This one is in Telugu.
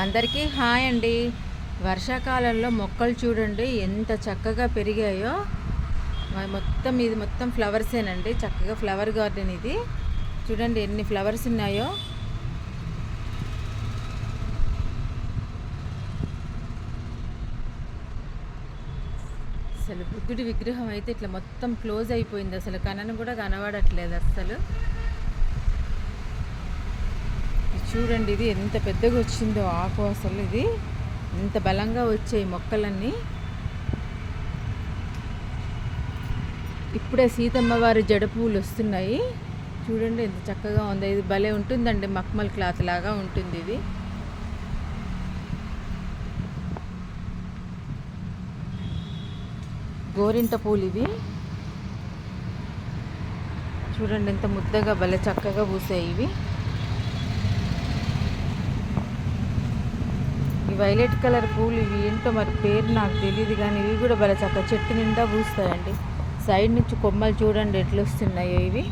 అందరికీ హాయ్ అండి. వర్షాకాలంలో మొక్కలు చూడండి ఎంత చక్కగా పెరిగాయో. మొత్తం ఇది మొత్తం ఫ్లవర్సేనండి చక్కగా ఫ్లవర్ గార్డెన్ ఇది. చూడండి ఎన్ని ఫ్లవర్స్ ఉన్నాయో. అసలు బుద్ధుడి విగ్రహం అయితే ఇట్లా మొత్తం క్లోజ్ అయిపోయింది. అసలు కనను కూడా కనబడట్లేదు అస్సలు. చూడండి ఇది ఎంత పెద్దగా వచ్చిందో ఆకు అసలు ఇది. ఎంత బలంగా వచ్చాయి మొక్కలన్నీ. ఇప్పుడే సీతమ్మ వారి జడ పువ్వులు వస్తున్నాయి. చూడండి ఎంత చక్కగా ఉందో. ఇది భలే ఉంటుందండి మక్మల్ క్లాత్ లాగా ఉంటుంది ఇది. గోరింట పూలు ఇవి. చూడండి ఎంత ముద్దగా భలే చక్కగా పూసాయి ఇవి. వైలెట్ కలర్ పూలు ఇవి ఏంటో మరి పేరు నాకు తెలియదు కానీ ఇవి కూడా భలే చక్క చెట్టు నిండా పూస్తాయండి. సైడ్ నుంచి కొమ్మలు చూడండి ఎట్లొస్తున్నాయో ఇవి.